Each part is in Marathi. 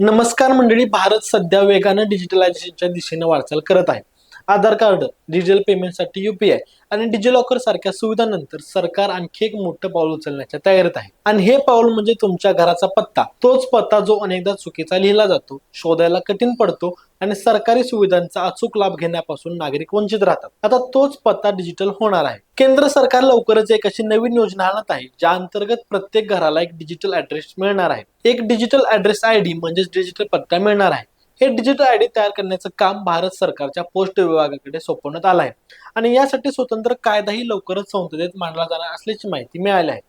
नमस्कार मंडळी भारत सध्या वेगानं डिजिटलायझेशनच्या दिशेने वाटचाल करत आहे. आधार कार्ड डिजिटल पेमेंटसाठी युपीआय आणि डिजिलॉकर सारख्या सुविधांनंतर सरकार आणखी एक मोठं पाऊल उचलण्याच्या तयारीत आहे. आणि हे पाऊल म्हणजे तुमच्या घराचा पत्ता. तोच पत्ता जो अनेकदा चुकीचा लिहिला जातो शोधायला कठीण पडतो आणि सरकारी सुविधांचा अचूक लाभ घेण्यापासून नागरिक वंचित राहतात. आता तोच पत्ता डिजिटल होणार आहे. केंद्र सरकार लवकरच एक अशी नवीन योजना आणत आहे ज्या अंतर्गत प्रत्येक घराला एक डिजिटल ऍड्रेस मिळणार आहे. एक डिजिटल ऍड्रेस आय डी म्हणजेच डिजिटल पत्ता मिळणार आहे. हे डिजिटल आय डी तयार करण्याचं काम भारत सरकारच्या पोस्ट विभागाकडे सोपवण्यात आलं आहे. आणि यासाठी स्वतंत्र कायदाही लवकरच संसदेत मांडला जाणार असल्याची माहिती मिळाली आहे.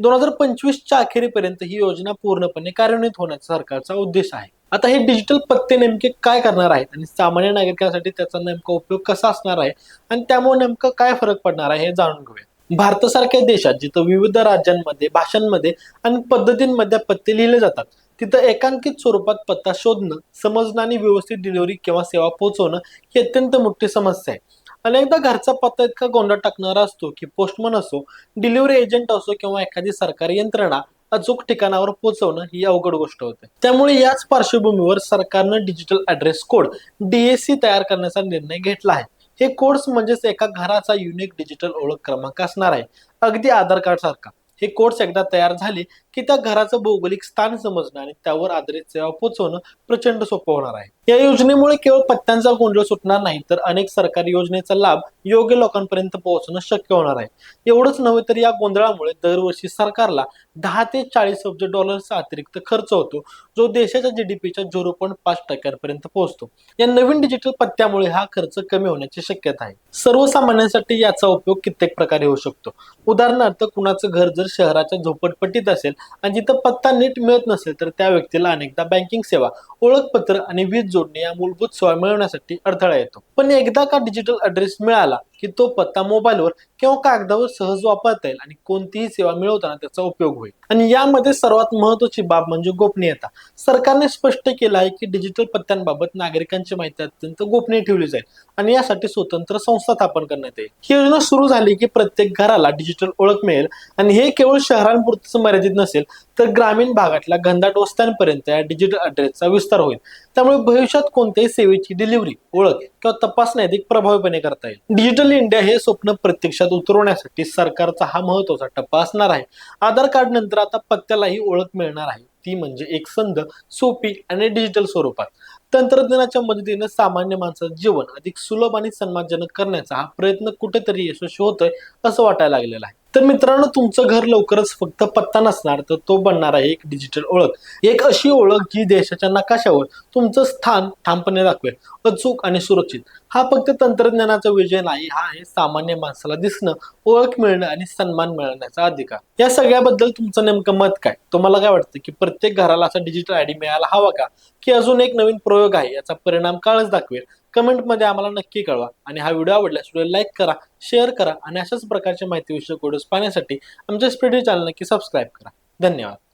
दोन हजार पंचवीसच्या अखेरीपर्यंत ही योजना पूर्णपणे कार्यान्वित होण्याचा सरकारचा उद्देश आहे. आता हे डिजिटल पत्ते नेमके काय करणार आहेत? आणि सामान्य नागरिकांसाठी त्याचा नेमका उपयोग कसा असणार आहे? आणि त्यामुळे नेमकं काय फरक पडणार आहे हे जाणून घेऊया. भारतासारख्या देशात जिथं विविध राज्यांमध्ये भाषांमध्ये आणि पद्धतींमध्ये पत्ते लिहिले जातात तिथं एकांकित स्वरूपात पत्ता शोधणं समजणं आणि व्यवस्थित डिलिव्हरी किंवा सेवा पोहोचवणं ही अत्यंत मोठी समस्या आहे. अनेकदा घरचा पत्ता इतका गोंधळ टाकणारा असतो की पोस्टमन असो डिलिव्हरी एजंट असो किंवा एखादी सरकारी यंत्रणा अचूक ठिकाणावर पोहोचवणं ही अवघड गोष्ट होते. त्यामुळे याच पार्श्वभूमीवर सरकारनं डिजिटल ऍड्रेस कोड डीएससी तयार करण्याचा निर्णय घेतला आहे. हे कोड्स म्हणजेच एका घराचा युनिक डिजिटल ओळख क्रमांक असणार आहे. अगदी आधार कार्ड सारखा. हे कोर्स एकदा तयार झाले की त्या घराचं भौगोलिक स्थान समजणं आणि त्यावर आधारित सेवा पोहोचवणं प्रचंड सोपं होणार आहे. या योजनेमुळे केवळ पत्त्यांचा गोंधळ सुटणार नाही तर अनेक सरकारी योजनेचा लाभ योग्य लोकांपर्यंत पोहोचणं शक्य होणार आहे. एवढंच नव्हे तर या गोंधळामुळे दरवर्षी सरकारला दहा ते चाळीस अब्ज डॉलरचा अतिरिक्त खर्च होतो जो देशाच्या जीडीपीच्या झिरो पॉईंट पाच टक्क्यांपर्यंत पोहोचतो. या नवीन डिजिटल पत्त्यामुळे हा खर्च कमी होण्याची शक्यता आहे. सर्वसामान्यांसाठी याचा उपयोग कित्येक प्रकारे होऊ शकतो. उदाहरणार्थ कुणाचं घर जर शहराच्या झोपडपट्टीत असेल आणि जिथं पत्ता नीट मिळत नसेल तर त्या व्यक्तीला अनेकदा बँकिंग सेवा ओळखपत्र आणि वीज जोडणी या मूलभूत सोय मिळवण्यासाठी अडथळा येतो. पण एकदा का डिजिटल ऍड्रेस मिळाला की तो पत्ता मोबाईलवर किंवा कागदावर सहज वापरता येईल आणि कोणतीही सेवा मिळवताना त्याचा उपयोग होईल. आणि यामध्ये सर्वात महत्वाची बाब म्हणजे गोपनीयता. सरकारने स्पष्ट केलं आहे की डिजिटल पत्त्यांबाबत नागरिकांची माहिती अत्यंत गोपनीय ठेवली जाईल आणि यासाठी स्वतंत्र संस्था स्थापन करण्यात येईल. ही योजना सुरू झाली की प्रत्येक घराला डिजिटल ओळख मिळेल आणि हे केवळ शहरांपुरतच मर्यादित नसेल तर ग्रामीण भागातल्या घनदाट वस्त्यांपर्यंत या डिजिटल ऍड्रेसचा विस्तार होईल. त्यामुळे भविष्यात कोणत्याही सेवेची डिलिव्हरी ओळख किंवा तपासणी अधिक प्रभावीपणे करता येईल. डिजिटल इंडिया हे स्वप्न प्रत्यक्षात उतरवण्यासाठी सरकारचा हा महत्त्वाचा टप्पा असणार आहे. आधार कार्ड नंतर आता पत्त्यालाही ओळख मिळणार आहे. ती म्हणजे एक संध सोपी आणि डिजिटल स्वरूपात. तंत्रज्ञानाच्या मदतीने सामान्य माणसाचं जीवन अधिक सुलभ आणि सन्मानजनक करण्याचा हा प्रयत्न कुठेतरी यशस्वी होतोय असं वाटायला लागलेलं आहे. तर मित्रांनो तुमचं घर लवकरच फक्त पत्ता नसणार तर तो बनणार आहे एक डिजिटल ओळख. एक अशी ओळख जी देशाच्या नकाशावर तुमचं स्थान ठामपणे दाखवेल अचूक आणि सुरक्षित. हा फक्त तंत्रज्ञानाचा विजय नाही हा आहे सामान्य माणसाला दिसणं ओळख मिळणं आणि सन्मान मिळवण्याचा अधिकार. या सगळ्याबद्दल तुमचं नेमकं मत काय? तुम्हाला काय वाटतं की प्रत्येक घराला असा डिजिटल आयडी मिळायला हवा का? की अजून एक नवीन प्रयोग आहे याचा परिणाम काळच दाखवेल. कमेंटमध्ये आम्हाला नक्की कळवा. आणि हा व्हिडिओ आवडल्यास व्हिडिओ लाईक करा शेअर करा आणि अशाच प्रकारच्या माहितीविषयक व्हिडिओज पाहण्यासाठी आमच्या स्पीडिओ चॅनल नक्की सबस्क्राईब करा. धन्यवाद.